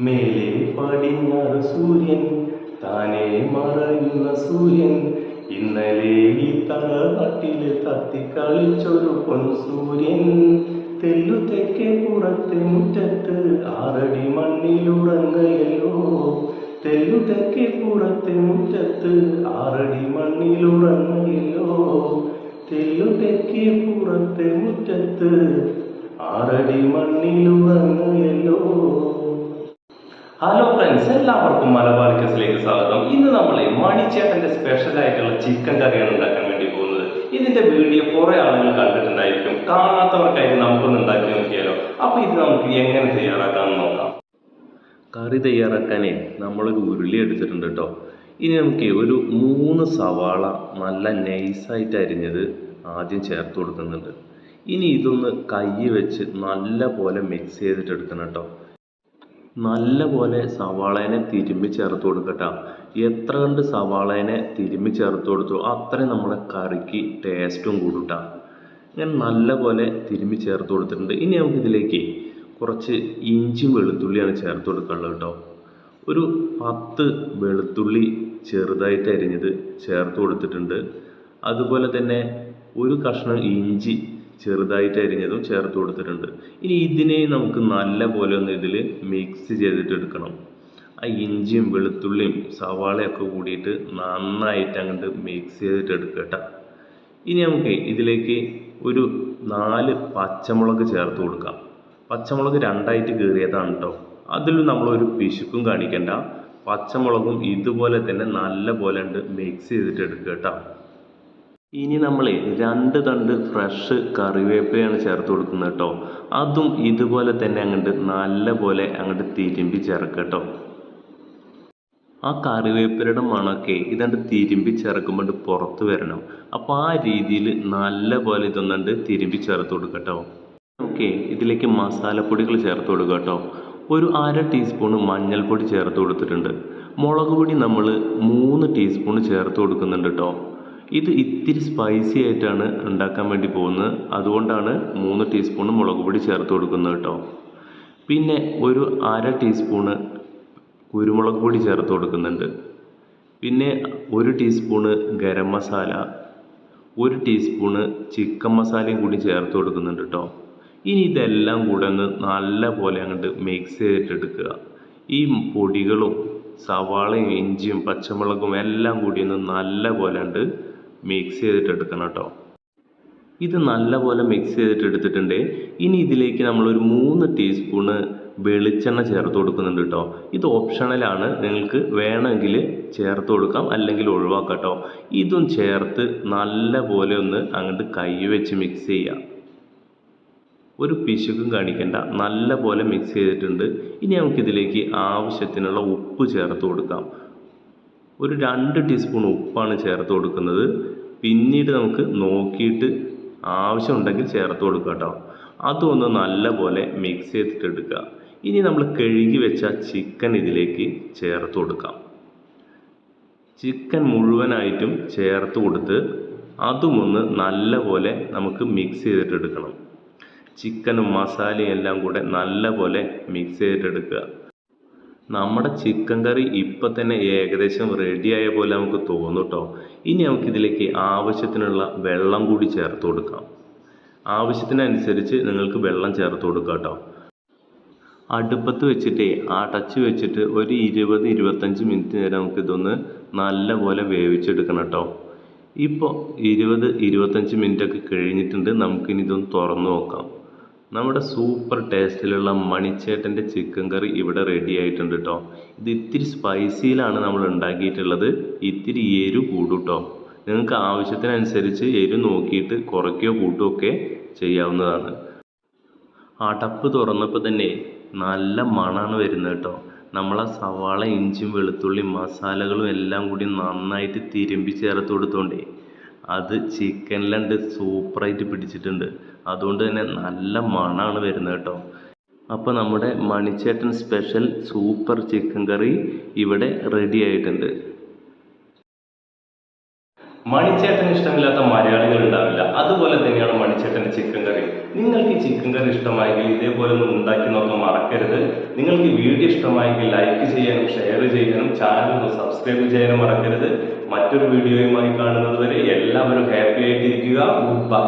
മേലെ പടിഞ്ഞാറ് സൂര്യൻ താനെ മറയുന്ന സൂര്യൻ. ഇന്നലെ ഈ തറവാട്ടിൽ തത്തിക്കളിച്ചൊരു പൊൻസൂര്യൻ. തെല്ലു തെക്കേ പുറത്തെ മുറ്റത്ത് ആറടി മണ്ണിലുറങ്ങയല്ലോ തെല്ലു തെക്കേ പുറത്തെ മുറ്റത്ത് ആറടി മണ്ണിലുറങ്ങയല്ലോ തെല്ലു തെക്കേ പുറത്തെ മുറ്റത്ത് ആറടി മണ്ണിലുറങ്ങയല്ലോ ഹലോ ഫ്രണ്ട്സ് എല്ലാവർക്കും മലബാർ കസിലേക്ക് സ്വാഗതം. ഇന്ന് നമ്മൾ മണിച്ചേട്ടന്റെ സ്പെഷ്യൽ ആയിട്ടുള്ള ചിക്കൻ കറിയാണ് ഉണ്ടാക്കാൻ വേണ്ടി പോകുന്നത്. ഇതിന്റെ വീഡിയോ കുറെ ആളുകൾ കണ്ടിട്ടുണ്ടായിരിക്കും. കാണാത്തവർക്കായിട്ട് നമുക്കൊന്ന് ഉണ്ടാക്കി നോക്കിയാലോ? അപ്പൊ ഇത് നമുക്ക് എങ്ങനെ തയ്യാറാക്കാമെന്ന് നോക്കാം. കറി തയ്യാറാക്കാനേ നമ്മളൊരു ഉരുളി എടുത്തിട്ടുണ്ട് കേട്ടോ ഇനി നമുക്ക് ഒരു മൂന്ന് സവാള നല്ല നൈസായിട്ട് അരിഞ്ഞത് ആദ്യം ചേർത്ത് കൊടുക്കുന്നുണ്ട്. ഇനി ഇതൊന്ന് കൈ വെച്ച് നല്ല പോലെ മിക്സ് ചെയ്തിട്ട് എടുക്കണം കേട്ടോ നല്ല പോലെ സവാളേനെ തിരുമ്മി ചേർത്ത് കൊടുക്കട്ടോ. എത്ര കണ്ട് സവാളേനെ തിരുമ്മി ചേർത്ത് കൊടുത്തു അത്രയും നമ്മുടെ കറിക്ക് ടേസ്റ്റും കൂടുട്ടാ. ഇങ്ങനെ നല്ലപോലെ തിരുമ്മി ചേർത്ത് കൊടുത്തിട്ടുണ്ട്. ഇനി നമുക്ക് ഇതിലേക്ക് കുറച്ച് ഇഞ്ചിയും വെളുത്തുള്ളിയാണ് ചേർത്ത് കൊടുക്കാനുള്ളത് കേട്ടോ. ഒരു പത്ത് വെളുത്തുള്ളി ചെറുതായിട്ട് അരിഞ്ഞത് ചേർത്ത് കൊടുത്തിട്ടുണ്ട്. അതുപോലെ തന്നെ ഒരു കഷ്ണം ഇഞ്ചി ചെറുതായിട്ട് അരിഞ്ഞതും ചേർത്ത് കൊടുത്തിട്ടുണ്ട്. ഇനി ഇതിനെ നമുക്ക് നല്ല പോലെ ഒന്ന് ഇതിൽ മിക്സ് ചെയ്തിട്ട് എടുക്കണം. ആ ഇഞ്ചിയും വെളുത്തുള്ളിയും സവാളയൊക്കെ കൂടിയിട്ട് നന്നായിട്ട് അങ്ങോട്ട് മിക്സ് ചെയ്തിട്ട് എടുക്കട്ട ഇനി നമുക്ക് ഇതിലേക്ക് ഒരു നാല് പച്ചമുളക് ചേർത്ത് കൊടുക്കാം. പച്ചമുളക് രണ്ടായിട്ട് കീറിയതാണ് കേട്ടോ അതിൽ നമ്മളൊരു പിശുക്കും കാണിക്കണ്ട. പച്ചമുളകും ഇതുപോലെ തന്നെ നല്ല പോലെ ഉണ്ട് മിക്സ് ചെയ്തിട്ട് എടുക്കുക കേട്ടോ. ഇനി നമ്മൾ രണ്ട് തണ്ട് ഫ്രഷ് കറിവേപ്പിലയാണ് ചേർത്ത് കൊടുക്കുന്നത് കേട്ടോ. അതും ഇതുപോലെ തന്നെ അങ്ങോട്ട് നല്ല പോലെ അങ്ങോട്ട് തിരുമ്പി ചേർക്കുക കേട്ടോ. ആ കറിവേപ്പിലയുടെ മണമൊക്കെ ഇതണ്ട് തിരുമ്പി ചേർക്കുമ്പോൾ പുറത്ത് വരണം. അപ്പോൾ ആ രീതിയിൽ നല്ല പോലെ ഇതൊന്നുണ്ട് തിരുമ്പി ചേർത്ത് കൊടുക്കുക കേട്ടോ. ഓക്കെ ഇതിലേക്ക് മസാലപ്പൊടികൾ ചേർത്ത് കൊടുക്കുക കേട്ടോ. ഒരു അര ടീസ്പൂൺ മഞ്ഞൾപ്പൊടി ചേർത്ത് കൊടുത്തിട്ടുണ്ട്. മുളക് പൊടി നമ്മൾ മൂന്ന് ടീസ്പൂൺ ചേർത്ത് കൊടുക്കുന്നുണ്ട് കേട്ടോ. ഇത് ഇത്തിരി സ്പൈസി ആയിട്ടാണ് ഉണ്ടാക്കാൻ വേണ്ടി പോകുന്നത്. അതുകൊണ്ടാണ് മൂന്ന് ടീസ്പൂൺ മുളക് പൊടി ചേർത്ത് കൊടുക്കുന്നത് കേട്ടോ. പിന്നെ ഒരു അര ടീസ്പൂണ് കുരുമുളക് പൊടി ചേർത്ത് കൊടുക്കുന്നുണ്ട്. പിന്നെ ഒരു ടീസ്പൂണ് ഗരം മസാല ഒരു ടീസ്പൂണ് ചിക്കൻ മസാലയും കൂടി ചേർത്ത് കൊടുക്കുന്നുണ്ട് കേട്ടോ. ഇനി ഇതെല്ലാം കൂടെ ഒന്ന് നല്ല പോലെ അങ്ങോട്ട് മിക്സ് ചെയ്തിട്ടെടുക്കുക ഈ പൊടികളും സവാളയും ഇഞ്ചിയും പച്ചമുളകും എല്ലാം കൂടി ഒന്ന് നല്ല പോലെ ഉണ്ട് മിക്സ് ചെയ്തിട്ട് എടുക്കണം കേട്ടോ. ഇത് നല്ലപോലെ മിക്സ് ചെയ്തിട്ട് എടുത്തിട്ടുണ്ട് ഇനി ഇതിലേക്ക് നമ്മളൊരു മൂന്ന് ടീസ്പൂണ് വെളിച്ചെണ്ണ ചേർത്ത് കൊടുക്കുന്നുണ്ട് കേട്ടോ. ഇത് ഓപ്ഷണലാണ് നിങ്ങൾക്ക് വേണമെങ്കിൽ ചേർത്ത് കൊടുക്കാം അല്ലെങ്കിൽ ഒഴിവാക്കാം കേട്ടോ. ഇതും ചേർത്ത് നല്ല പോലെ ഒന്ന് അങ്ങോട്ട് കൈ വെച്ച് മിക്സ് ചെയ്യുക ഒരു പിശുക്കും കാണിക്കണ്ട. നല്ല പോലെ മിക്സ് ചെയ്തിട്ടുണ്ട്. ഇനി നമുക്കിതിലേക്ക് ആവശ്യത്തിനുള്ള ഉപ്പ് ചേർത്ത് കൊടുക്കാം. ഒരു രണ്ട് ടീസ്പൂൺ ഉപ്പാണ് ചേർത്ത് കൊടുക്കുന്നത്. പിന്നീട് നമുക്ക് നോക്കിയിട്ട് ആവശ്യമുണ്ടെങ്കിൽ ചേർത്ത് കൊടുക്കുക കേട്ടോ അതൊന്ന് നല്ല പോലെ മിക്സ് ചെയ്തിട്ട് എടുക്കുക ഇനി നമ്മൾ കഴുകി വെച്ച ചിക്കൻ ഇതിലേക്ക് ചേർത്ത് കൊടുക്കാം. ചിക്കൻ മുഴുവനായിട്ടും ചേർത്ത് കൊടുത്ത് അതും ഒന്ന് നല്ല പോലെ നമുക്ക് മിക്സ് ചെയ്തിട്ട് എടുക്കണം ചിക്കനും മസാലയും എല്ലാം കൂടെ നല്ലപോലെ മിക്സ് ചെയ്തിട്ട് ചെയ്തിട്ടെടുക്കുക നമ്മുടെ ചിക്കൻ കറി ഇപ്പം തന്നെ ഏകദേശം റെഡിയായ പോലെ നമുക്ക് തോന്നും കേട്ടോ ഇനി നമുക്കിതിലേക്ക് ആവശ്യത്തിനുള്ള വെള്ളം കൂടി ചേർത്ത് കൊടുക്കാം. ആവശ്യത്തിനനുസരിച്ച് നിങ്ങൾക്ക് വെള്ളം ചേർത്ത് കൊടുക്കാം കേട്ടോ അടുപ്പത്ത് വെച്ചിട്ട് അടച്ച് വെച്ചിട്ട് ഒരു ഇരുപത് ഇരുപത്തഞ്ച് മിനിറ്റ് നേരം നമുക്കിതൊന്ന് നല്ല പോലെ വേവിച്ചെടുക്കണം കേട്ടോ ഇപ്പോൾ ഇരുപത് ഇരുപത്തഞ്ച് മിനിറ്റൊക്കെ കഴിഞ്ഞിട്ടുണ്ട്. നമുക്കിനി ഇതൊന്ന് തുറന്നു നോക്കാം. നമ്മുടെ സൂപ്പർ ടേസ്റ്റിലുള്ള മണിച്ചേട്ടന്റെ ചിക്കൻ കറി ഇവിടെ റെഡി ആയിട്ടുണ്ട് കേട്ടോ ഇത് ഇത്തിരി സ്പൈസിയിലാണ് നമ്മൾ ഉണ്ടാക്കിയിട്ടുള്ളത്. ഇത്തിരി എരു കൂടും കേട്ടോ നിങ്ങൾക്ക് ആവശ്യത്തിനനുസരിച്ച് എരു നോക്കിയിട്ട് കുറയ്ക്കുകയോ കൂട്ടുകയോ ഒക്കെ ചെയ്യാവുന്നതാണ്. ആ ടപ്പ് തുറന്നപ്പോൾ തന്നെ നല്ല മണമാണ് വരുന്നത് കേട്ടോ നമ്മളെ സവാള ഇഞ്ചിയും വെളുത്തുള്ളി മസാലകളും എല്ലാം കൂടി നന്നായിട്ട് തിരുമ്പി ചേർത്ത് കൊടുത്തോണ്ടേ അത് ചിക്കനിലുണ്ട് സൂപ്പറായിട്ട് പിടിച്ചിട്ടുണ്ട്. അതുകൊണ്ട് തന്നെ നല്ല മണമാണ് വരുന്നത് കേട്ടോ. അപ്പോൾ നമ്മുടെ മണിച്ചേട്ടൻ സ്പെഷ്യൽ സൂപ്പർ ചിക്കൻ കറി ഇവിടെ റെഡി ആയിട്ടുണ്ട്. മണിച്ചേട്ടന് ഇഷ്ടമില്ലാത്ത മലയാളികൾ ഉണ്ടാവില്ല. അതുപോലെ തന്നെയാണ് മണിച്ചേട്ടന്റെ ചിക്കൻ കറി നിങ്ങൾക്ക് ചിക്കൻ കറി ഇഷ്ടമായെങ്കിൽ ഇതേപോലെ ഒന്ന് ഉണ്ടാക്കി നോക്കാൻ മറക്കരുത്. നിങ്ങൾക്ക് വീഡിയോ ഇഷ്ടമായെങ്കിൽ ലൈക്ക് ചെയ്യാനും ഷെയർ ചെയ്യാനും ചാനൽ ഒന്ന് സബ്സ്ക്രൈബ് ചെയ്യാനും മറക്കരുത്. മറ്റൊരു വീഡിയോയുമായി കാണുന്നത് വരെ എല്ലാവരും ഹാപ്പി ആയിട്ടിരിക്കുക. Good bye